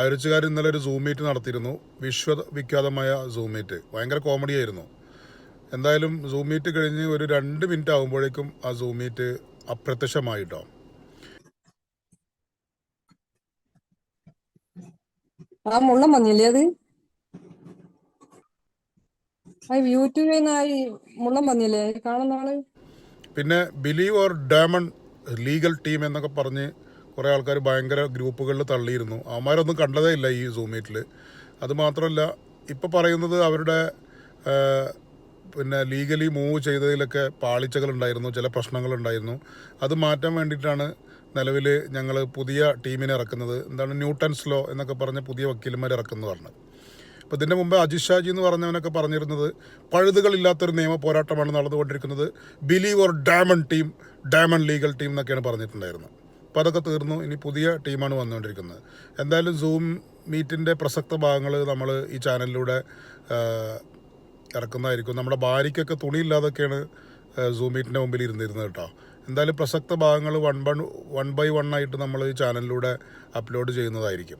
ആയിരച്ചുകാർ ഇന്നലെ ഒരു zoom meet നടത്തിയിരുന്നു. വിശ്വവിഖ്യാതമായ സൂം മീറ്റ് ഭയങ്കര കോമഡി ആയിരുന്നു. എന്തായാലും സൂം മീറ്റ് കഴിഞ്ഞ് ഒരു രണ്ട് മിനിറ്റ് ആകുമ്പോഴേക്കും ആ സൂം മീറ്റ് അപ്രത്യക്ഷമായിട്ടോ. ആ മുള്ളം വന്നില്ലേ അത്? ആ യൂട്യൂബിൽ നിന്ന് ആ ഈ മുള്ളം വന്നില്ലേ കാണുന്ന ആൾ? പിന്നെ believe or diamond legal team എന്നൊക്കെ പറഞ്ഞ് കുറേ ആൾക്കാർ ഭയങ്കര ഗ്രൂപ്പുകളിൽ തള്ളിയിരുന്നു. അവന്മാരൊന്നും കണ്ടതേ ഇല്ല ഈ സൂം മീറ്റിൽ അതുമാത്രമല്ല ഇപ്പോൾ പറയുന്നത് അവരുടെ പിന്നെ ലീഗലി മൂവ് ചെയ്തതിലൊക്കെ പാളിച്ചകളുണ്ടായിരുന്നു ചില പ്രശ്നങ്ങളുണ്ടായിരുന്നു. അത് മാറ്റാൻ വേണ്ടിയിട്ടാണ് നിലവിൽ ഞങ്ങൾ പുതിയ ടീമിനെ ഇറക്കുന്നത്. എന്താണ് ന്യൂട്ടൺസ് ലോ എന്നൊക്കെ പറഞ്ഞ പുതിയ വക്കീലന്മാർ പറഞ്ഞത് അപ്പോൾ ഇതിന്റെ മുമ്പ് അജിത് ഷാജി എന്ന് പറഞ്ഞവനൊക്കെ പറഞ്ഞിരുന്നത് പഴുതുകളില്ലാത്തൊരു നിയമ പോരാട്ടമാണ് നടന്നുകൊണ്ടിരിക്കുന്നത്. Believe or diamond team diamond legal team എന്നൊക്കെയാണ് പറഞ്ഞിട്ടുണ്ടായിരുന്നത്. അപ്പോൾ അതൊക്കെ തീർന്നു. ഇനി പുതിയ ടീമാണ് വന്നുകൊണ്ടിരിക്കുന്നത്. എന്തായാലും സൂം മീറ്റിന്റെ പ്രസക്ത ഭാഗങ്ങൾ നമ്മൾ ഈ ചാനലിലൂടെ ഇറക്കുന്നതായിരിക്കും. നമ്മുടെ ഭാര്യയ്ക്കൊക്കെ തുണിയില്ലാതൊക്കെയാണ് സൂം മീറ്റിന്റെ മുമ്പിൽ ഇരുന്നിരുന്നത് കേട്ടോ. എന്തായാലും പ്രസക്ത ഭാഗങ്ങൾ one bun one by one ആയിട്ട് നമ്മൾ ഈ ചാനലിലൂടെ അപ്ലോഡ് ചെയ്യുന്നതായിരിക്കും.